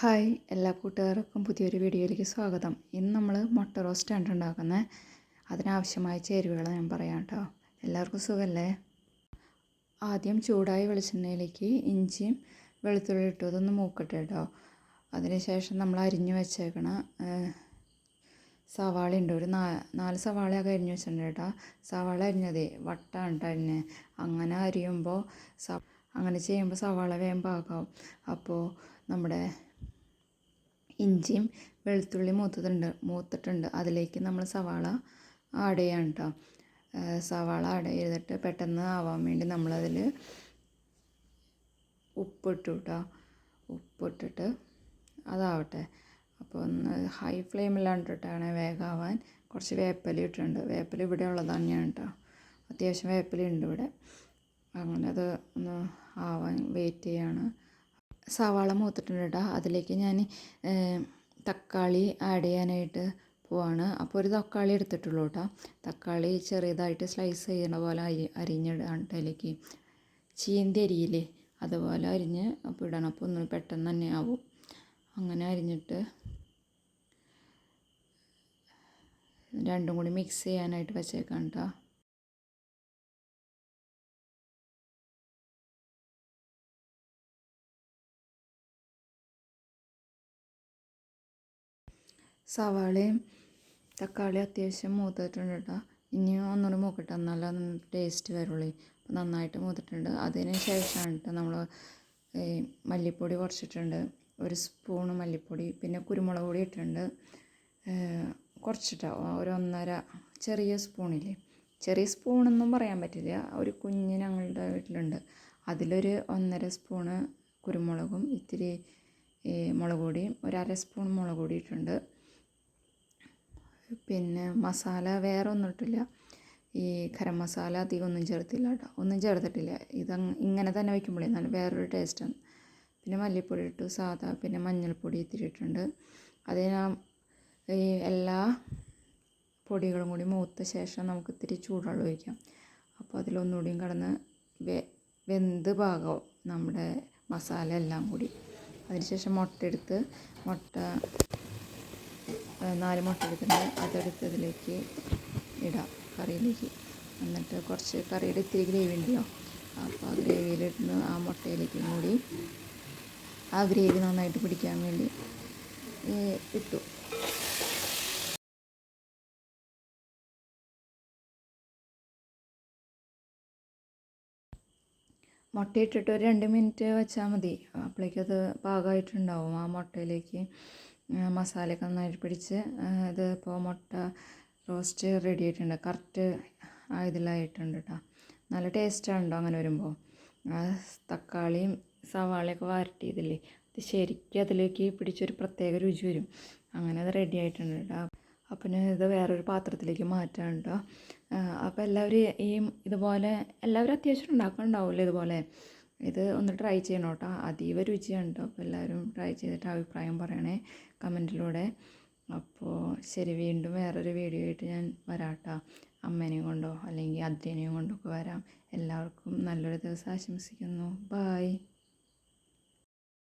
Hi എല്ലാ കൂട്ടുകാർക്കും പുതിയൊരു വീഡിയോയിലേക്ക് സ്വാഗതം. ഇന്ന് നമ്മൾ മുട്ട റോസ്റ്റാണ് ഉണ്ടാക്കുന്നത് അതിനാവശ്യമായ ചേരുവകൾ ഞാൻ പറയാം കേട്ടോ എല്ലാവർക്കും സുഖമല്ലേ ആദ്യം ചൂടായ വെളിച്ചെണ്ണയിലേക്ക് ഇഞ്ചിയും വെളുത്തുള്ളി ഇട്ടു അതൊന്ന് മൂക്കട്ടെ കേട്ടോ അതിനുശേഷം നമ്മൾ അരിഞ്ഞു വെച്ചേക്കണ സവാള ഉണ്ട്. ഒരു നാ നാല് സവാളയൊക്കെ അരിഞ്ഞു വെച്ചിട്ടുണ്ട് കേട്ടോ സവാള അരിഞ്ഞതേ വട്ടാണ് കേട്ടോ അരിഞ്ഞ്. അങ്ങനെ അരിയുമ്പോൾ അങ്ങനെ ചെയ്യുമ്പോൾ സവാള വേഗം പാകാവും. അപ്പോൾ നമ്മുടെ ഇഞ്ചിയും വെളുത്തുള്ളി മൂത്തിട്ടുണ്ട് മൂത്തിട്ടുണ്ട്. അതിലേക്ക് നമ്മൾ സവാള ആഡ് ചെയ്യാം കേട്ടോ സവാള ആഡ് ചെയ്തിട്ട് പെട്ടെന്ന് ആവാൻ വേണ്ടി നമ്മളതിൽ ഉപ്പിട്ടു കേട്ടോ ഉപ്പിട്ടിട്ട് അതാവട്ടെ. അപ്പോൾ ഒന്ന് ഹൈ ഫ്ലെയിമിലാണ്ടിട്ടാണ് വേഗമാവാൻ കുറച്ച് വേപ്പല ഇട്ടിട്ടുണ്ട്. വേപ്പല ഇവിടെ ഉള്ളതാണ് തന്നെയാണ് കേട്ടോ അത്യാവശ്യം വേപ്പല ഉണ്ട് ഇവിടെ. അങ്ങനെ അത് ഒന്ന് ആവാൻ വെയിറ്റ് ചെയ്യാണ്. സവാള മൂത്തിട്ടുണ്ട് കേട്ടോ അതിലേക്ക് ഞാൻ തക്കാളി ആഡ് ചെയ്യാനായിട്ട് പോവാണ്. അപ്പോൾ ഒരു തക്കാളി എടുത്തിട്ടുള്ളൂ കേട്ടോ തക്കാളി ചെറിയതായിട്ട് സ്ലൈസ് ചെയ്യണ പോലെ അരി അരിഞ്ഞിടാണ് അതിലേക്ക് ചീന്തി അരിയില്ലേ അതുപോലെ അരിഞ്ഞ് അപ്പോൾ ഇടണം. അപ്പോൾ ഒന്ന് പെട്ടെന്ന് തന്നെ ആവും. അങ്ങനെ അരിഞ്ഞിട്ട് രണ്ടും കൂടി മിക്സ് ചെയ്യാനായിട്ട് വെച്ചേക്കാം കേട്ടോ സവാളയും തക്കാളി അത്യാവശ്യം മൂത്തിട്ടുണ്ട് കേട്ടോ. ഇനിയും ഒന്നുകൂടി മൂക്കട്ടെ. എന്നാലേ ടേസ്റ്റ് വരുള്ളൂ. അപ്പോൾ നന്നായിട്ട് മൂത്തിട്ടുണ്ട്. അതിന് ശേഷമാണ് കേട്ടോ നമ്മൾ മല്ലിപ്പൊടി കുറച്ചിട്ടുണ്ട്. ഒരു സ്പൂൺ മല്ലിപ്പൊടി പിന്നെ കുരുമുളക് പൊടി ഇട്ടിട്ടുണ്ട്. കുറച്ചിട്ടോ? ഒരു ഒന്നര ചെറിയ സ്പൂണില്ലേ ചെറിയ സ്പൂണൊന്നും പറയാൻ പറ്റില്ല. ഒരു കുഞ്ഞ് ഞങ്ങളുടെ വീട്ടിലുണ്ട്. അതിലൊരു ഒന്നര സ്പൂണ് കുരുമുളകും ഇത്തിരി മുളക് പൊടിയും ഒരു അര സ്പൂൺ മുളക് പൊടി ഇട്ടിട്ടുണ്ട്. പിന്നെ മസാല വേറെ ഒന്നും ഇട്ടില്ല ഈ ഗരം മസാല അധികം ഒന്നും ചേർത്തില്ല കേട്ടോ ഒന്നും ചേർത്തിട്ടില്ല. ഇത് ഇങ്ങനെ തന്നെ വയ്ക്കുമ്പോഴേ നല്ല വേറൊരു ടേസ്റ്റാണ്. പിന്നെ മല്ലിപ്പൊടി ഇട്ടു. സാധാ പിന്നെ മഞ്ഞൾപ്പൊടി ഇത്തിരി ഇട്ടിട്ടുണ്ട്. അത് ഈ എല്ലാ പൊടികളും കൂടി മൂത്ത ശേഷം നമുക്ക് ഇത്തിരി ചൂടുവെള്ളം ഒഴിക്കാം. അപ്പോൾ അതിലൊന്നുകൂടിയും കടന്ന് വെ വെന്ത് പാകവും നമ്മുടെ മസാല എല്ലാം കൂടി. അതിനുശേഷം മുട്ട എടുത്ത് മുട്ട നാല് മുട്ട എടുത്തിട്ടുണ്ട്. അതെടുത്ത് ഇതിലേക്ക് ഇടാം കറിയിലേക്ക്. എന്നിട്ട് കുറച്ച് കറിയുടെ ഇത്തിരി ഗ്രേവി ഉണ്ടല്ലോ. അപ്പോൾ ആ ഗ്രേവിയിലിരുന്ന് ആ മുട്ടയിലേക്കും കൂടി ആ ഗ്രേവി നന്നായിട്ട് പിടിക്കാൻ വേണ്ടി ഇട്ടു. മുട്ടയിട്ടിട്ട് ഒരു രണ്ട് മിനിറ്റ് വെച്ചാൽ മതി. അപ്പോഴേക്കത് പാകമായിട്ടുണ്ടാവും ആ മുട്ടയിലേക്ക്. മസാലയൊക്കെ നന്നായിട്ട് പിടിച്ച് ഇത് ഇപ്പോൾ മുട്ട റോസ്റ്റ് റെഡി ആയിട്ടുണ്ട്. കറക്റ്റ് ഇതിലായിട്ടുണ്ട് കേട്ടോ നല്ല ടേസ്റ്റാണ് കേട്ടോ അങ്ങനെ വരുമ്പോൾ തക്കാളിയും സവാളയൊക്കെ വരട്ടിയതില്ലേ? അത് ശരിക്കും അതിലേക്ക് പിടിച്ചൊരു പ്രത്യേക രുചി വരും. അങ്ങനെ അത് റെഡി ആയിട്ടുണ്ട് കേട്ടോ അപ്പം ഇത് വേറൊരു പാത്രത്തിലേക്ക് മാറ്റാൻ കേട്ടോ അപ്പോൾ എല്ലാവരും ഈ ഇതുപോലെ എല്ലാവരും അത്യാവശ്യം ഉണ്ടാക്കുന്നുണ്ടാവില്ലേ ഇതുപോലെ? ഇത് ഒന്ന് ട്രൈ ചെയ്യണം കേട്ടോ അതീവ രുചിയാണ് കേട്ടോ അപ്പോൾ എല്ലാവരും ട്രൈ ചെയ്തിട്ട് അഭിപ്രായം പറയണേ കമന്റിലൂടെ അപ്പോൾ ശരി വീണ്ടും വേറൊരു വീഡിയോ ആയിട്ട് ഞാൻ വരാം കേട്ടോ അമ്മേനെയും കൊണ്ടോ അല്ലെങ്കിൽ അദ്രേനെയും കൊണ്ടൊക്കെ വരാം. എല്ലാവർക്കും നല്ലൊരു ദിവസം ആശംസിക്കുന്നു. ബായ്